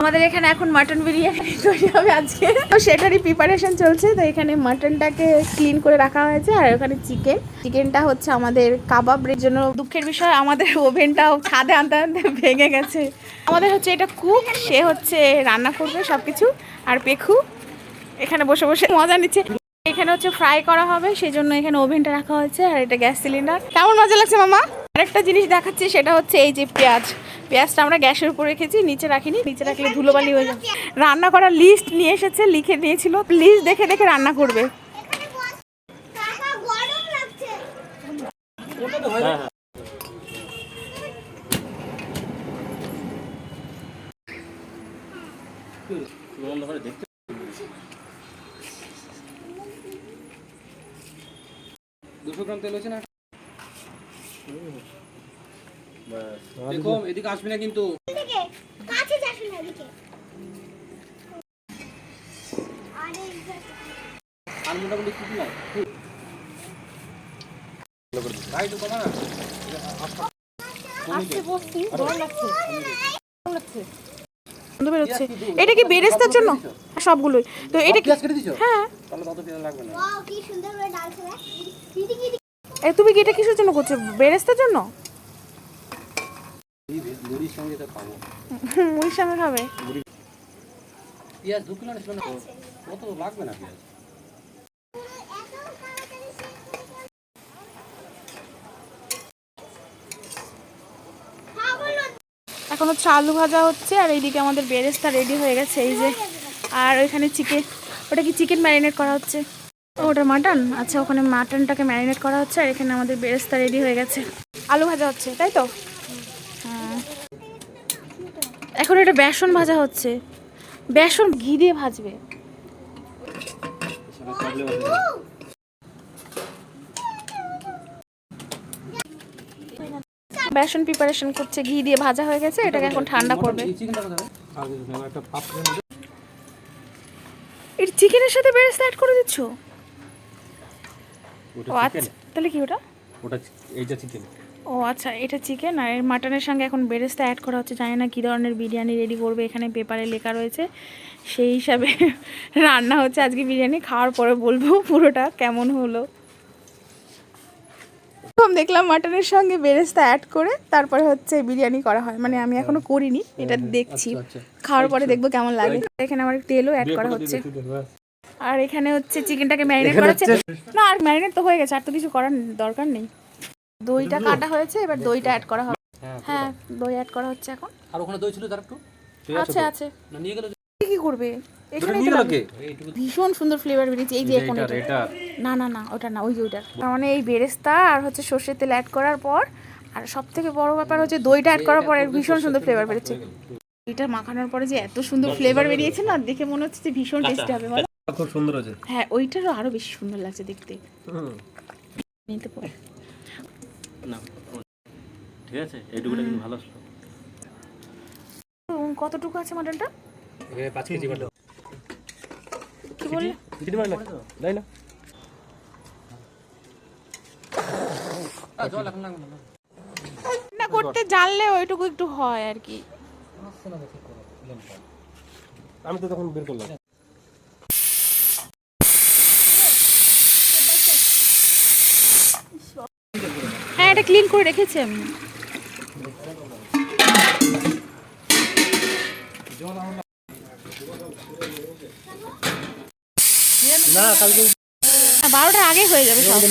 আমাদের এখানে এখন মাটন বিরিয়ানি তৈরি হবে আজকে। তো সেটারই প্রিপারেশন চলছে। তো এখানে মাটনটাকে ক্লিন করে রাখা হয়েছে, আর ওখানে চিকেন চিকেনটা হচ্ছে আমাদের কাবাবের জন্য। দুঃখের বিষয়, আমাদের ওভেনটাও ছাদে আনতে আনতে ভেঙে গেছে। আমাদের হচ্ছে এটা কুক সে হচ্ছে রান্না করবে সব কিছু আর পেখু এখানে বসে বসে মজা নিচ্ছে। এখানে হচ্ছে ফ্রাই করা হবে সেই জন্য এখানে ওভেনটা রাখা হয়েছে, আর এটা গ্যাস সিলিন্ডার। কেমন মজা লাগছে মামা? আরেকটা জিনিস দেখাচ্ছি, সেটা হচ্ছে এই যে পেঁয়াজ। পেঁয়াজটা আমরা গ্যাসের উপর রেখেছি, নিচে রাখিনি, নিচে রাখলে ধুলোবালি হয়ে যাবে। রান্না করার লিস্ট নিয়ে এসেছে, লিখে নিয়েছিল। প্লিজ দেখে দেখে রান্না করবে। দুশো গ্রাম তেল হয়েছে না? দেখো এদিকে আসবি না কিন্তু। কাছে যাস না এদিকে। আর মোটামুটি কিছু নাই। ভাই তো কমা না। আজকে বসছি। গরম লাগছে। গরম লাগছে। গন্ধ বেরোচ্ছে। এটা কি বেরেস্তার জন্য? হ্যাঁ, সবগুলোই। তো এটা কি হ্যাঁ। তুমি কি এটা কিসের জন্য করছ? বেরেস্তার জন্য? মুড়ির সঙ্গে তো খাব। মুড়ির সঙ্গে খাবে? পেঁয়াজ দু কিলো না? কত লাগবে না পেঁয়াজ। এখন হচ্ছে আলু ভাজা হচ্ছে আর এইদিকে আমাদের বেরেস্তা রেডি হয়ে গেছে এই যে। আর ওইখানে চিকেন ওটা কি চিকেন ম্যারিনেট করা হচ্ছে? ওটা মাটন আচ্ছা ওখানে মাটনটাকে ম্যারিনেট করা হচ্ছে আর এখানে আমাদের বেরেস্তা রেডি হয়ে গেছে। আলু ভাজা হচ্ছে তাই তো। এখন এটা বেসন ভাজা হচ্ছে। বেসন ঘি দিয়ে ভাজবে। বেসন প্রিপারেশন করছে ঘি দিয়ে ভাজা হয়ে গেছে এটাকে এখন ঠান্ডা করবে। এটা চিকেনের সাথে বেরেস্তা অ্যাড করে দিচ্ছ? ওটা ও আচ্ছা তাহলে কি ওটা? ওটা এইটা চিকেন ও আচ্ছা এটা চিকেন আর এর মাটনের সঙ্গে এখন বেরেস্তা অ্যাড করা হচ্ছে জানি না কী ধরনের বিরিয়ানি রেডি করবে এখানে পেপারে লেখা রয়েছে। সেই হিসাবে রান্না হচ্ছে আজকে বিরিয়ানি খাওয়ার পরে বলব পুরোটা কেমন হলো। প্রথম দেখলাম মাটনের সঙ্গে বেরেস্তা অ্যাড করে তারপরে হচ্ছে বিরিয়ানি করা হয়। মানে আমি এখনও করিনি এটা দেখছি। আচ্ছা খাওয়ার পরে দেখব কেমন লাগে। এখানে আমার তেলও অ্যাড করা হচ্ছে। আর এখানে হচ্ছে চিকেনটাকে ম্যারিনেট করা হচ্ছে। না আর ম্যারিনেট তো হয়ে গেছে আর তো কিছু করার দরকার নেই। দইটা কাটা হয়েছে এবার দইটা অ্যাড করা হবে। হ্যাঁ দই অ্যাড করা হচ্ছে এখন। আর ওখানে দই ছিল তার একটু? আছে আছে না নিয়ে গেল কি করবে? এখানে ভীষণ সুন্দর ফ্লেভার বেরিয়েছে। এই যে এখন এটা। না না না ওটা না ওই যে ওইটা তার মানে এই বেরেস্তা আর হচ্ছে সর্ষের তেল অ্যাড করার পর আর সব থেকে বড় ব্যাপার হচ্ছে দইটা অ্যাড করার পর ভীষণ সুন্দর ফ্লেভার বেরিয়েছে। এটা মাখানোর পরে যে এত সুন্দর ফ্লেভার বেরিয়েছে না দেখে মনে হচ্ছে যে ভীষণ টেস্টি হবে? খুব সুন্দর হ্যাঁ ওইটারও আরও বেশি সুন্দর লাগছে দেখতে। নিতে পারে। না ঠিক আছে? এইটুকুটা কিন্তু ভালো ছিল কতটুকু আছে মাটনটা? এখানে পাঁচ কেজি বাটো কি বললে? চিনি মার না। না জল এখন না। না করতে জানলে ওইটুকু একটু হয় আর কি। আমি তো তখন বের করলাম। এটা ক্লিন করে রেখেছি আমি। বারোটার আগে হয়ে যাবে সব।